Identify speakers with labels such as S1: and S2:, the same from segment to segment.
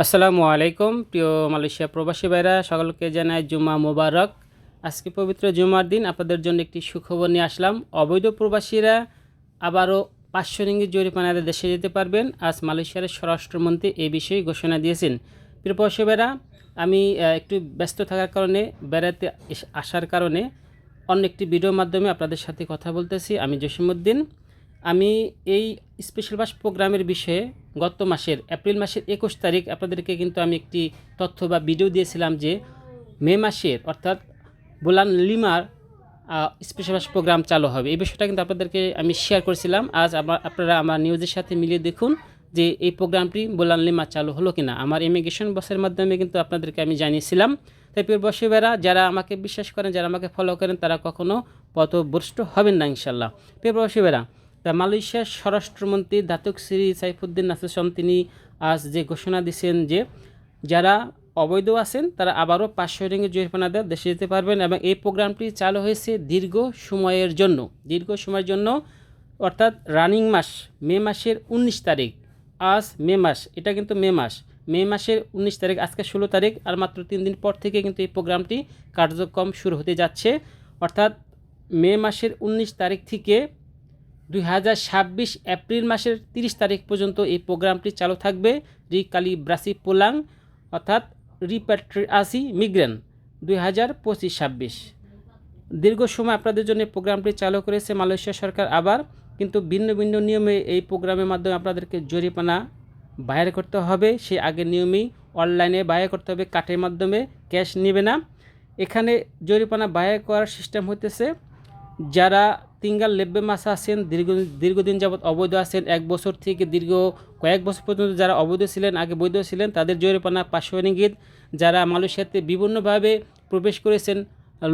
S1: আসসালামু আলাইকুম, প্রিয় মালয়েশিয়া প্রবাসী ভাইরা, সকলকে জানাই জুমা মোবারক। আজকে পবিত্র জুমার দিন, আপনাদের জন্য একটি সুখবর নিয়ে আসলাম। অবৈধ প্রবাসীরা আবারও পাঁচশো রিঙ্গিত জরিমানাতে দেশে যেতে পারবেন। আজ মালয়েশিয়ার স্বরাষ্ট্রমন্ত্রী এই বিষয়ে ঘোষণা দিয়েছেন। প্রিয় প্রবাসী ভাইরা, আমি একটু ব্যস্ত থাকার কারণে, বেড়াতে আসার কারণে অন্য একটি ভিডিওর মাধ্যমে আপনাদের সাথে কথা বলতেছি। আমি জসিমুদ্দিন আমি এই স্পেশাল বাস প্রোগ্রামের বিষয়ে গত মাসের এপ্রিল মাসের একুশ তারিখ আপনাদেরকে কিন্তু আমি একটি তথ্য বা ভিডিও দিয়েছিলাম যে মে মাসের, অর্থাৎ বোলান লিমার স্পেশাল বাস প্রোগ্রাম চালু হবে। এই বিষয়টা কিন্তু আপনাদেরকে আমি শেয়ার করেছিলাম। আজ আমার আপনারা আমার নিউজের সাথে মিলিয়ে দেখুন যে এই প্রোগ্রামটি বোলান লিমা চালু হলো কিনা। আমার ইমিগ্রেশন বসের মাধ্যমে কিন্তু আপনাদেরকে আমি জানিয়েছিলাম। তাই প্রিয় বসীবেরা যারা আমাকে বিশ্বাস করেন, যারা আমাকে ফলো করেন, তারা কখনো পথভ্রষ্ট হবেন না ইনশাল্লাহ প্রিয় বসীবেরা তা মালয়েশিয়ার স্বরাষ্ট্রমন্ত্রী দাতুক শ্রী সাইফুদ্দিন নাসেসম তিনি আজ যে ঘোষণা দিয়েছেন যে যারা অবৈধ আছেন, তারা আবারও পাঁচশো রিঙ্গে জরিমানা দেওয়া দেশে যেতে পারবেন এবং এই প্রোগ্রামটি চালু হয়েছে দীর্ঘ সময়ের জন্য। দীর্ঘ সময়ের জন্য, অর্থাৎ রানিং মাস, মে মাসের উনিশ তারিখ। আজ মে মাস, এটা কিন্তু মে মাস। মে মাসের উনিশ তারিখ, আজকে ষোলো তারিখ, আর মাত্র তিন দিন পর থেকে কিন্তু এই প্রোগ্রামটি কার্যক্রম শুরু হতে যাচ্ছে। অর্থাৎ মে মাসের উনিশ তারিখ থেকে দুই হাজার ছাব্বিশ এপ্রিল মাসের তিরিশ তারিখ পর্যন্ত এই প্রোগ্রামটি চালু থাকবে। রিকালি ব্রাসি পোলাং, অর্থাৎ রিপ্যাট্রিয়াসি মিগ্রেন, দুই হাজার পঁচিশ ছাব্বিশ। দীর্ঘ সময় আপনাদের জন্য প্রোগ্রামটি চালু করেছে মালয়েশিয়া সরকার আবার, কিন্তু ভিন্ন ভিন্ন নিয়মে এই প্রোগ্রামের মাধ্যমে আপনাদেরকে জরিমানা বাইর করতে হবে। সে আগের নিয়মেই অনলাইনে বাইর করতে হবে, কাঠের মাধ্যমে ক্যাশ নেবে না। এখানে জরিমানা বাইর করার সিস্টেম হইতেছে যারা তিঙ্গাল লেব্বে মাসে আছেন, দীর্ঘ, দীর্ঘদিন যাবৎ অবৈধ আছেন, এক বছর থেকে দীর্ঘ কয়েক বছর পর্যন্ত যারা অবৈধ ছিলেন, আগে বৈধ ছিলেন, তাদের জরিমানা পাঁচশো যারা মালয়েশিয়াতে বিভিন্নভাবে প্রবেশ করেছেন,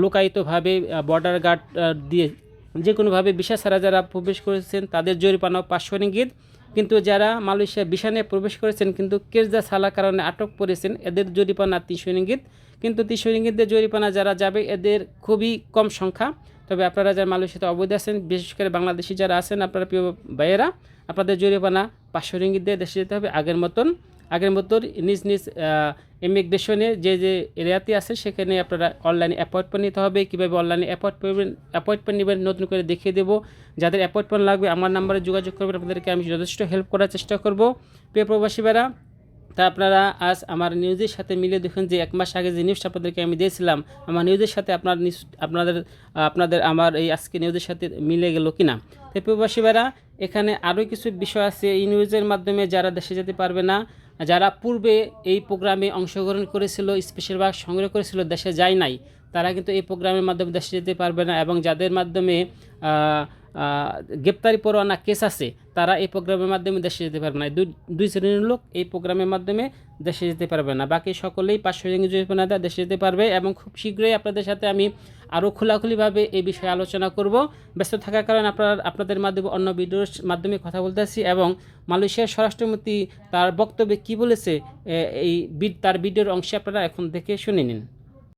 S1: লোকায়িতভাবে বর্ডার গার্ড দিয়ে যে কোনোভাবে বিশা ছাড়া যারা প্রবেশ করেছেন, তাদের জরিমানাও পাঁচশো কিন্তু যারা মালয়েশিয়া বিশানে প্রবেশ করেছেন, কিন্তু কেরজা সালা কারণে আটক করেছেন এদের জরিপানা তিনশো রিঙ্গিত কিন্তু তিনশো রিঙ্গিতের জরিমানা যারা যাবে, এদের খুবই কম সংখ্যা। তবে আপনারা যারা মালয়েশিয়াতে অবৈধ আছেন, বিশেষ করে বাংলাদেশি যারা আছেন, আপনারা প্রিয় ভাইয়েরা, আপনাদের জরিমানা পাঁচশো রিঙ্গিত দিয়ে দেশে যেতে হবে আগের মতন। আগের মতন নিজ নিজ ইমিগ্রেশনে যে যে এরিয়াতে আছে সেখানে আপনারা অনলাইনে অ্যাপয়েন্টমেন্ট নিতে হবে। কীভাবে অনলাইনে অ্যাপয়েন্টমেন্ট অ্যাপয়েন্টমেন্ট নেবেন, নতুন করে দেখিয়ে দেবো। যাদের অ্যাপয়েন্টমেন্ট লাগবে, আমার নাম্বারে যোগাযোগ করবেন, আপনাদেরকে আমি যথেষ্ট হেল্প করার চেষ্টা করব। প্রিয় প্রবাসীরা তা আপনারা আজ আমার নিউজের সাথে মিলে দেখুন যে এক মাস আগে যে নিউজটা আপনাদেরকে আমি দিয়েছিলাম, আমার নিউজের সাথে আপনার নিউজ আপনাদের আপনাদের আমার এই আজকে নিউজের সাথে মিলে গেল কি না তো প্রবাসীরা এখানে আরও কিছু বিষয় আছে। এই নিউজের মাধ্যমে যারা দেশে যেতে পারবে না, যারা পূর্বে এই প্রোগ্রামে অংশগ্রহণ করেছিল স্পেশাল ভাগ সংগ্রহ করেছিল, দেশে যায় নাই, তারা কিন্তু এই প্রোগ্রামের মাধ্যমে দেশে যেতে পারবে না এবং যাদের মাধ্যমে গ্রেপ্তারি পরোয়ানা কেস আছে, তারা এই প্রোগ্রামের মাধ্যমে দেশে যেতে পারবে না। দুই দুই শ্রেণির লোক এই প্রোগ্রামের মাধ্যমে দেশে যেতে পারবে না। বাকি সকলেই পাঁচশো জরিমানা দেশে যেতে পারবে এবং খুব শীঘ্রই আপনাদের সাথে আমি আরও খোলাখুলিভাবে এই বিষয়ে আলোচনা করব। ব্যস্ত থাকার কারণে আপনার আপনাদের মাধ্যমে অন্য ভিডিওর মাধ্যমে কথা বলতেছি এবং মালয়েশিয়ার স্বরাষ্ট্রমন্ত্রী তার বক্তব্যে কি বলেছে এই তার ভিডিওর অংশে আপনারা এখন দেখে শুনে নিন।